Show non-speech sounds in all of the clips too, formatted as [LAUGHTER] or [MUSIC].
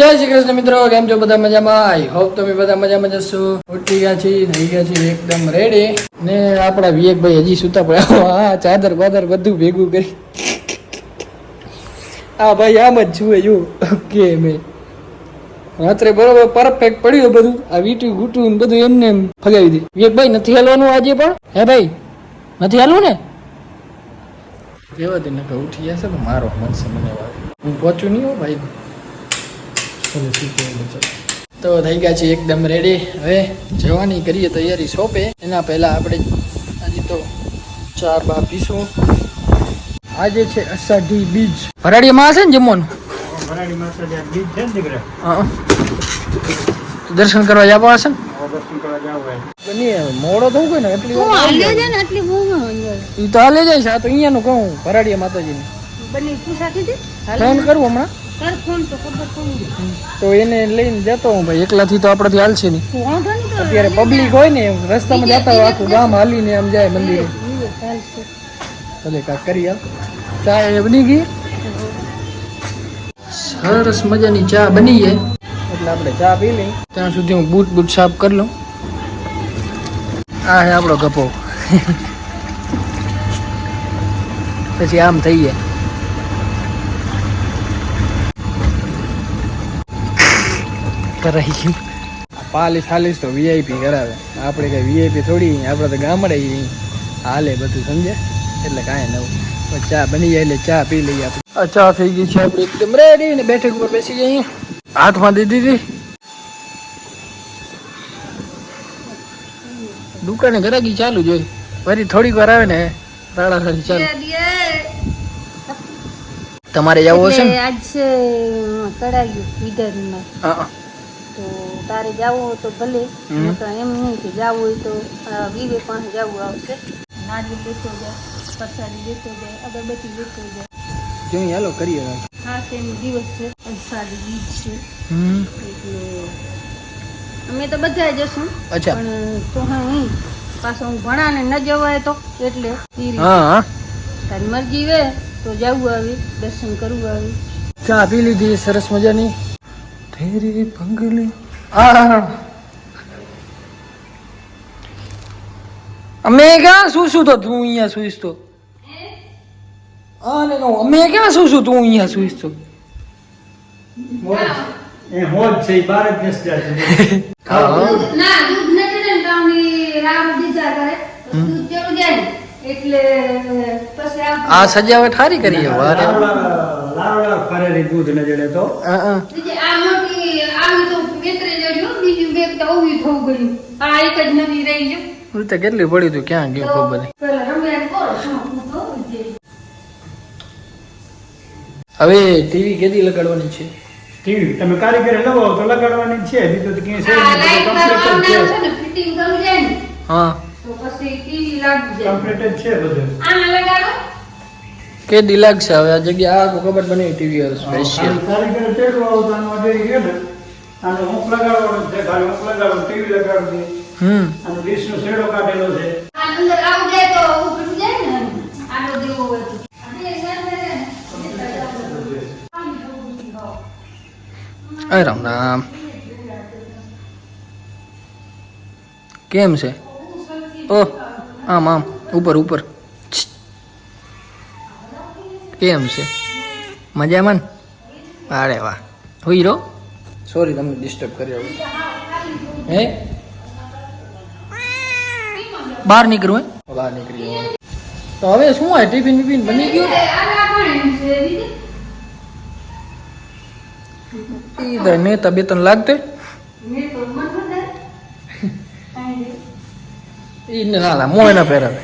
જય શ્રી કૃષ્ણ મિત્રો, કેમ છો બધા મજામાં? આઈ હોપ તમે બધા મજામાં જશો ઉઠી ગયા છીએ થઈ ગયા છીએ, એકદમ રેડી ને આપણા વિવેકભાઈ હજી સુતા પડ્યા. હા, ચાદર બાદર બધું ભેગું કરી. આ ભાઈ આમ જ જુએ, જો. ઓકે મેં. રાત્રે બરોબર પરફેક્ટ પડ્યું બધું. આ વીટું ગુટું બધું એમને એમ ફગાવી દે વિવેકભાઈ, નથી હાલવાનું આજે પણ? હે ભાઈ, નથી હાલવું ને? કેવા દે નકર ઉઠી જશે મારો મનસે મને હું પહોંચું નહીં હો ભાઈ. ચલો શીખે તો થઈ ગયા છે એકદમ રેડી હવે જવાની કરીએ તૈયારી શોપે. એના પહેલા આપણે આજે તો ચા બા પીશું આજે છે અષાઢી બીજ. ભરાડીમાં હશે ને જમવાનું? દર્શન કરવા જવા હશે ને? આવા દર્શન કરવા જાવ હોય. બની હવે મોડો થવું કોઈ ને? એટલી. ઈ તો હાલે જાય છે. આ તો અહીંયાનું કહું ભરાડીયા માતાજીને. ફોન કરું હમણાં. તો એને લઈને જતો હું ભાઈ. એકલાથી તો આપણાથી હાલશે નહીં. અત્યારે પબ્લિક હોય ને, રસ્તામાં જતા હોય, આખું ગામ હાલીને આમ જાય મંદિરે. ભલે કાંક કરી આવ. ચા એ બની ગઈ? સરસ મજાની ચા બની છે એટલે આપણે ચા પી લઈ. ત્યાં સુધી હું બૂટ બૂટ સાફ કરી લઉં. આ હે આપણો ગપો [LAUGHS] પછી આમ થઈ જાય. કરાઈ ગયું પાલીસ હાલીસ તો વીઆઈપી કરાવે. આપણે કઈ વીઆઈપી થોડી આપણે તો ગામડે હાલે બધું સમજે એટલે કાંઈ નવું. ચા બની જાય એટલે ચા પી લઈએ આપણે. ચા થઈ ગઈ છે આપણે. એકદમ રેડી ને બેઠક ઉપર બેસી જઈએ હાથમાં દીધી હતી. દુકાને ગરાગી ચાલુ જોઈ ફરી થોડીક વાર આવે ને તાળા સારી ચાલુ. તમારે જવું હશે ને? આજ કડાયું વિદર્ભમાં હા હા. તો તારે જવું હોય તો ભલે. એમ નહીં કે જવું હોય તો આ વિવેક પાસે જવું આવશે. નારિયેલ લેતો જાય પ્રસાદી લેતો જાય અગરબત્તી લેતો જાય. જોઈ હાલો કરીએ હા તેમ દિવસ છે? અષાઢી બીજ છે. એટલે અમે તો બધા જશું. પણ તો હા પાછો હું ભણાને ન જવાય તો એટલે તારી મરજી વે તો જવું આવી દર્શન કરવું આવી. ચા પી લીધી સરસ મજાની. તેરી પંગલી અમે ક્યાં શું શું તો તું અહીંયા સુઈશ તો? ને અમે ક્યાં શું શું તું અહીંયા સુઈશ તો? એ હોજ છે બાર જ બેસી જાય છે. ના દૂધ નથી ને તમને રામ દીધા કરે. દૂધ ચડું જાય એટલે પછી આ સજાવટ સારી કરી વારે? દૂધ ને જડે તો. હા, હા. આ બીજું તો ઊભી થવું ગયું આ એક જ નવી રહી ગયું. હું તો કેટલી પડી તું ક્યાં ગયું ખબર નહીં. જે હવે ટીવી કેદી લગાડવાની છે? ટીવી? તમે કારીગર લવો તો લગાડવાની છે બીજું તો ક્યાંય છે જ છે ને ને? હા. તો પછી ટીવી લાગી જાય. કમ્પ્લીટ જ છે બધું. આને લગાડો. કેદી લાગશે હવે? આ જગ્યા આ કબર બની ટીવી સ્પેશિયલ કારીગર તેડવા આવો તો આનો અડેરી હું લગાડવાનો છે ખાલી હું લગાડવાનું ટીવી લગાડું છે. હમ. આનો ડીશનો શેડો કાઢેલો છે. અંદર આવું જાય તો ઉપડી જાય ને આનો. દેવો હોય તો. આપણે સામે રહે ને, અરે રામ રામ. કેમ છે? ઓહ આમ આમ. ઉપર ઉપર. કેમ છે? મજામાં ને? અરે વાહ. હોઈ રહો? સોરી, તમને ડિસ્ટર્બ કર્યો હે? બહાર નીકળું, હે? બહાર નીકળી. તો હવે શું હોય ટિફિન બિફિન બની ગયું? ઈધર ને તબિયત લાગતે મેં તો મન વધારે કાંઈ નહીં. ઈ ના ના મોય ના પહેરાવે.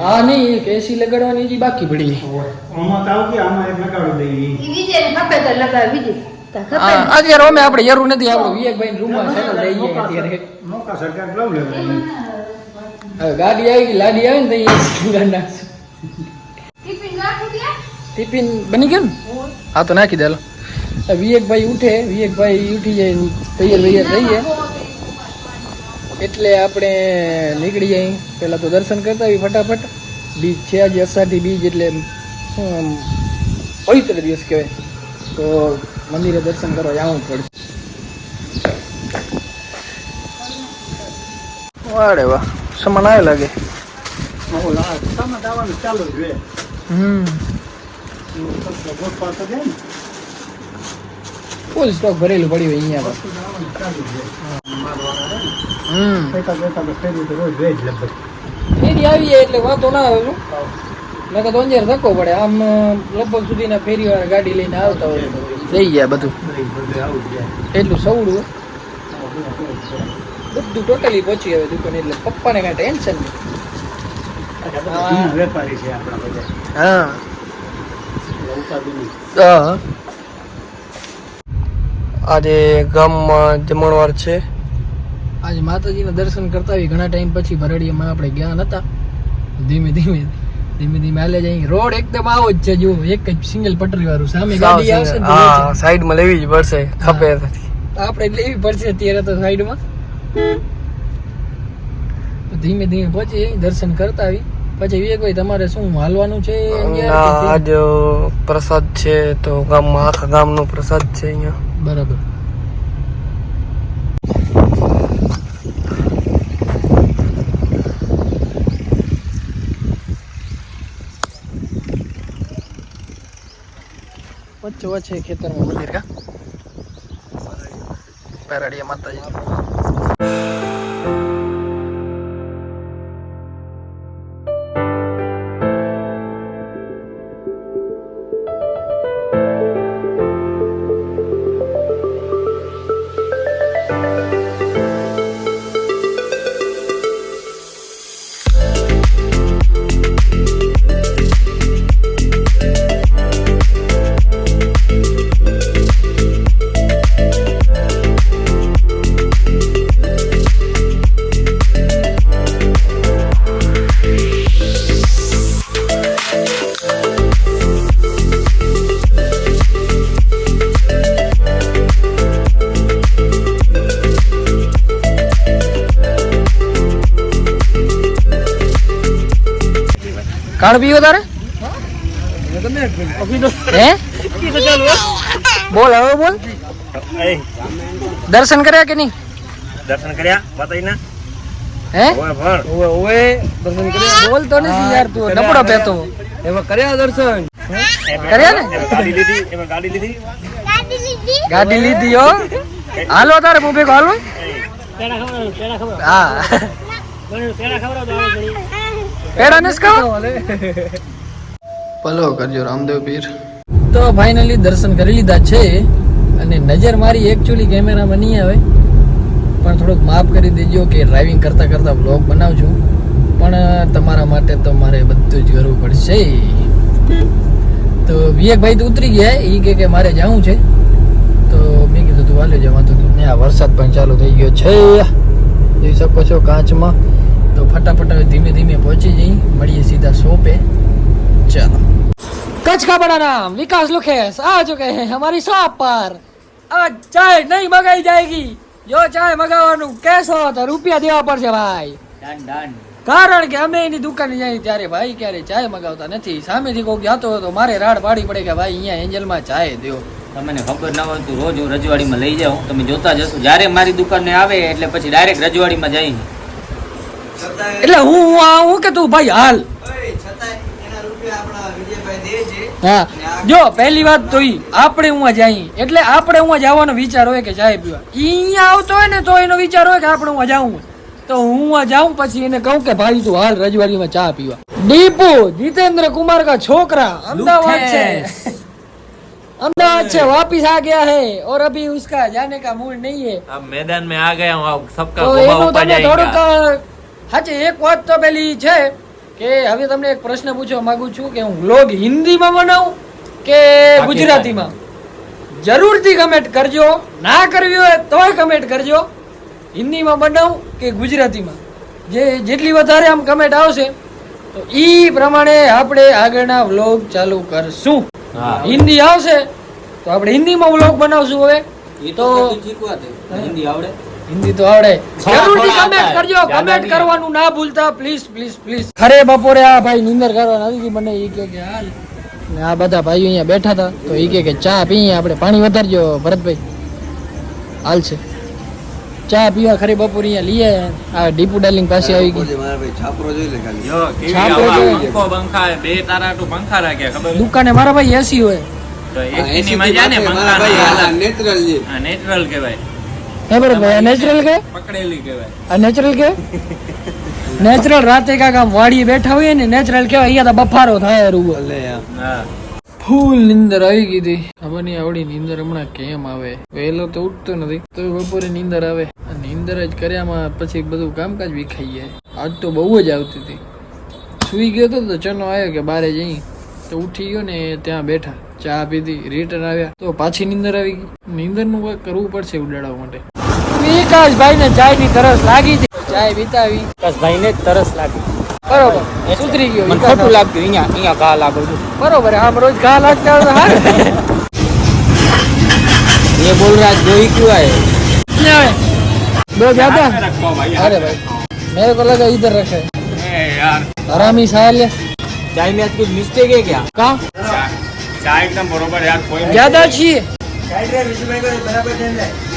બીજી. હા નહીં એક એસી લગાડવાની હજી બાકી પડી. આમાં તાવ કે આમાં એક લગાડી દઈએ ઈ. વિજયને ખપે તો લગાવી બીજું. અત્યારે અમે આપણે યરું નથી આપણે વિવેકભાઈ રૂમમાં સેટલ થઈ ગયા અત્યારે. મોકા સરકાર લઉં લે હવે ગાડી આવી ગઈ લાડી આવે ને તો એસી લગાડી નાખશું. ટિફિન રાખી દે. ટિફિન બની ગયું ને? હા તો નાખી દે હાલો. હવે વિવેકભાઈ ઉઠે વિવેકભાઈ ઉઠી જાય તૈયાર વૈયાર થઈ જાય એટલે આપણે નીકળી જાય પહેલાં તો દર્શન કરતા આવી ફટાફટ. બીજ છે આજે અષાઢી બીજ એટલે શું આમ પવિત્ર દિવસ કહેવાય. તો મંદિરે દર્શન કરવા જવું પડશે. વાડે વાહ સમાન આવે લાગે. હમ. ફૂલ સ્ટોક ભરેલું પડ્યું અહીંયા. હમ ફેરી તો. રોજ રહે જ લગભગ. ફેરી આવી જાય એટલે વાંધો ના આવે શું નકર તો અંજાર ધક્કો પડે. આમ લગભગ સુધીના ફેરી વાળા ગાડી લઈને આવતા હોય જઈ ગયા બધું. એટલું સવડું બધું ટોટલી પહોંચી આવે દુકાન એટલે પપ્પાને કાંઈ ટેન્શન નહીં. વેપારી છે આપણા બધા. હા. નહીં. આજે ગામમાં જમણવાર છે. આજે માતાજીના દર્શન કરતા આવી ઘણા ટાઈમ પછી ભરડીયામાં આપણે ગયા નતા. ધીમે ધીમે ધીમે ધીમે હાલે જઈ રોડ એકદમ આવો જ છે જો એક જ સિંગલ પટરી વાળું સામે ગાડી આવશે હા સાઈડમાં લેવી જ પડશે ખપે આપણે લેવી પડશે અત્યારે તો સાઈડમાં. ધીમે ધીમે પહોંચી જઈ દર્શન કરતા આવી. પછી વિવેકભાઈ તમારે શું હાલવાનું છે? આજ પ્રસાદ છે તો ગામમાં આખા ગામનો પ્રસાદ છે અહીંયા. બરાબર. વચ્ચે વચ્ચે ખેતરમાં મંદિર કા? પેરાડિયા માતાજી. કાણ પીવો તારે? હે? બોલ હવે બોલ. દર્શન કર્યા કે નહીં? દર્શન કર્યા બતાવીને હે? ઓય ભણ. ઓવે ઓવે દર્શન કર્યા. બોલતો નથી યાર તું નબળો પેતો એમાં કર્યા દર્શન. કર્યા ને? ગાડી લીધી એમાં ગાડી લીધી. ગાડી લીધી હો. હાલો તારે હું. ભેગો હાલો હા પેડા પલો કરજો રામદેવ પીર. તો ફાઇનલી દર્શન કરી લીધા છે અને નજર મારી એકચ્યુઅલી કેમેરામાં નહીં આવે. પણ થોડુંક માફ કરી દેજો કે ડ્રાઇવિંગ કરતા કરતા બ્લોગ બનાવજો પણ તમારા માટે તો મારે બધું જ કરવું પડશે. તો વિવેકભાઈ તો ઉતરી ગયા એ કે કે મારે જવું છે. તો મેં કીધું તું હાલે જવા. તો ને આ વરસાદ પણ ચાલુ થઈ ગયો છે. જોઈ શકો છો કાચમાં. તો ફટાફટ ધીમે ધીમે પહોંચી જઈ. મળીએ સીધા શોપે. ચાલો. કચ્છ કા બડા વિકાસ લુખેસ આ ચુકે હે અમારી શોપ પર. આ ચાય નહીં મગાઈ જાયગી. જો ચાય મગાવવાનું કેસો તો રૂપિયા દેવા પડશે ભાઈ. ડન ડન કારણ કે અમે એની દુકાને જઈએ ત્યારે ભાઈ ક્યારે ચાય મગાવતા નથી. સામેથી કોઈક જતો હોય તો મારે રાડ પાડી પડે કે ભાઈ અહીંયા એન્જલમાં ચાય દો તમને ખબર ના હોય તો રોજ હું રજવાડીમાં લઈ જાઉં. તમે જોતા જશો જ્યારે મારી દુકાને આવે એટલે પછી ડાયરેક્ટ રજવાડીમાં જઈને એટલે હું હું કે તું ભાઈ હાલ. હા. જો પહેલી વાત તો આપણે હું જાય એટલે આપણે હું જવાનો વિચાર હોય કે જાય અહીંયા આવતો હોય ને તો એનો વિચાર હોય કે આપણે હું જાઉં તો હું જાઉં પછી એને કહું કે ભાઈ તું હાલ રજવાડીમાં ચા પીવા. દીપુ જીતેન્દ્ર કુમાર કા છોકરા અમદાવાદ છે. अहमदाबाद से वापिस आ गया है और अभी उसका जाने का मूड नहीं है अब આ ગયા आ गया हूँ सबका तो थोड़ा હાજી એક વાત તો પેલી છે કે હવે તમને એક પ્રશ્ન પૂછવા માંગુ છું કે હું વ્લોગ હિન્દીમાં બનાવું કે ગુજરાતીમાં? જરૂરથી કમેન્ટ કરજો. ના કરવી હોય તોય કમેન્ટ કરજો. હિન્દીમાં બનાવું કે ગુજરાતીમાં? જે જેટલી વધારે આમ કમેન્ટ આવશે તો એ પ્રમાણે આપણે આગળના વ્લોગ ચાલુ કરશું. હિન્દી આવશે તો આપણે હિન્દીમાં વ્લોગ બનાવશું હવે. એ તો શીખવા દે હિન્દી આવડે. હિન્દી તો આવડે. જરૂરથી કમેન્ટ કરજો. કમેન્ટ કરવાનું ના ભૂલતા. પ્લીઝ પ્લીઝ પ્લીઝ ખરે બપોરે આ ભાઈ નિંદર કરવા આવી ગઈ મને ઈ કે કે હાલ. ને આ બધા ભાઈઓ અહીંયા બેઠા હતા તો એ કહે કે ચા પીએ આપણે પાણી વધારજો ભરતભાઈ. હાલ છે. ચા પીવા ખરી બપોર અહીંયા લઈએ આ ડીપુ ડાર્લિંગ પાસે આવી ગઈ. છાપરો જોઈ. પંખો બંખા બે તારા ટુ પંખા રાખ્યા ખબર? દુકાને મારા ભાઈ એસી હોય. તો એક ની મજા ને પંખા નેચરલ કહેવાય. હે નેચરલ કે પકડેલી કહેવાય. આ નેચરલ કે નેચરલ રાતે કાંક વાડીએ બેઠા હોય ને નેચરલ કેવાય અહીંયા તો બફારો થાય રૂવો હા. ફૂલ નીંદર આવી ગઈ હતી. ખબર નહીં આવડી નીંદર હમણાં કેમ આવે. વહેલો તો ઉઠતો નથી તો બપોરે નીંદર આવે. આ નીંદર જ કર્યામાં પછી બધું કામકાજ વિખાઈ જાય. આજ તો બહુ જ આવતી હતી. સુઈ ગયો તો ચનો આવ્યો કે બારે જઈ. તો ઉઠી ગયો ને ત્યાં બેઠા. ચા પીધી રિટર્ન આવ્યા. તો પાછી નીંદર આવી ગઈ. નીંદરનું કંઈક કરવું પડશે ઉડાડવા માટે. વિકાસભાઈ ને ચાય ની તરસ લાગી છે ચાય વિતાવી ભાઈ ને તરસ લાગી બરોબર સુધરી ગયો મને વિકાસ ખોટું લાગતું અહીંયા અહીંયા ઘા લાગુ છું બરોબર આમ રોજ ઘા લાગતા હોય તો હારું. [LAUGHS] ये बोल रहा है दो ही क्यों आए कितने आए दो ज्यादा રખો ભાઈ अरे भाई मेरे को लगा इधर रखे એ યાર हरामी साले चाय में आज कुछ मिस्टेक है क्या कहाँ ચા ચા એકદમ બરોબર યાર કોઈ ज्यादा अच्छी है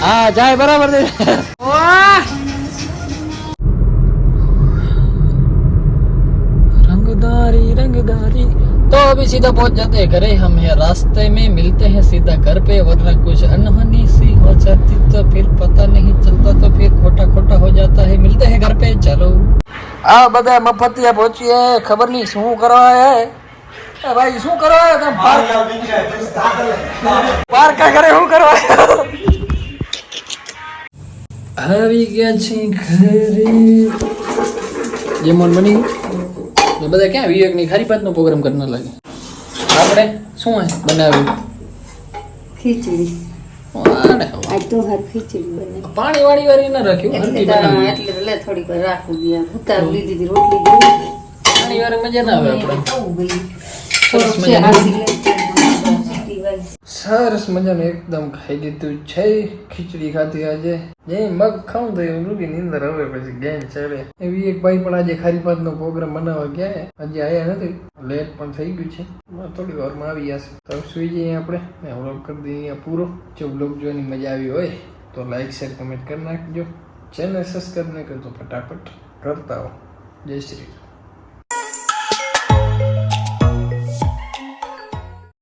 हाँ चाय बराबर दे वाह! रंगदारी रंगदारी तो अभी सीधा पहुंच जाते हैं घरे हम ये रास्ते में मिलते हैं सीधा घर पे वरना कुछ अनहोनी सी हो जाती तो फिर पता नहीं चलता तो फिर खोटा खोटा हो जाता है मिलते हैं घर पे चलो આ બધા મફતિયા પહોંચીએ ખબર નહીં શું કરવા આયા હે એ ભાઈ શું કરો પાર કા કરે શું કરો આવી ગયા છે ઘરે. જેમન બની ને બધા ક્યાં વિવેકની ખારી પાતનો પ્રોગ્રામ કરના લાગે? આપણે શું હે બનાવ્યું? ખીચડી. પાણી વાળી વાળી ના રાખ્યું એટલે થોડીક વાર રાખવું દે ઉતાર લીધી રોટલી. પાણી વાળી મજા ના આવે આપણે. ગયું. સરસ મજાનું. સરસ મજાનું એકદમ ખાઈ લીધું છે. ખીચડી ખાધી આજે. જે મગ ખાઉં તો એવું રૂબી નીંદર હવે પછી ગેન ચડે એવી એક ભાઈ પણ આજે ખારી નો પ્રોગ્રામ બનાવવા ગયા હજી આયા નથી. લેટ પણ થઈ ગયું છે. થોડી વારમાં આવી જશે તો સુઈ જઈએ આપણે. વ્લોગ કરી દઈએ અહીંયા પૂરો. જો વ્લોગ જોવાની મજા આવી હોય તો લાઈક શેર કમેન્ટ કરી નાખજો. ચેનલ સબસ્ક્રાઈબ નહીં કરતો ફટાફટ કરતા હો. જય શ્રી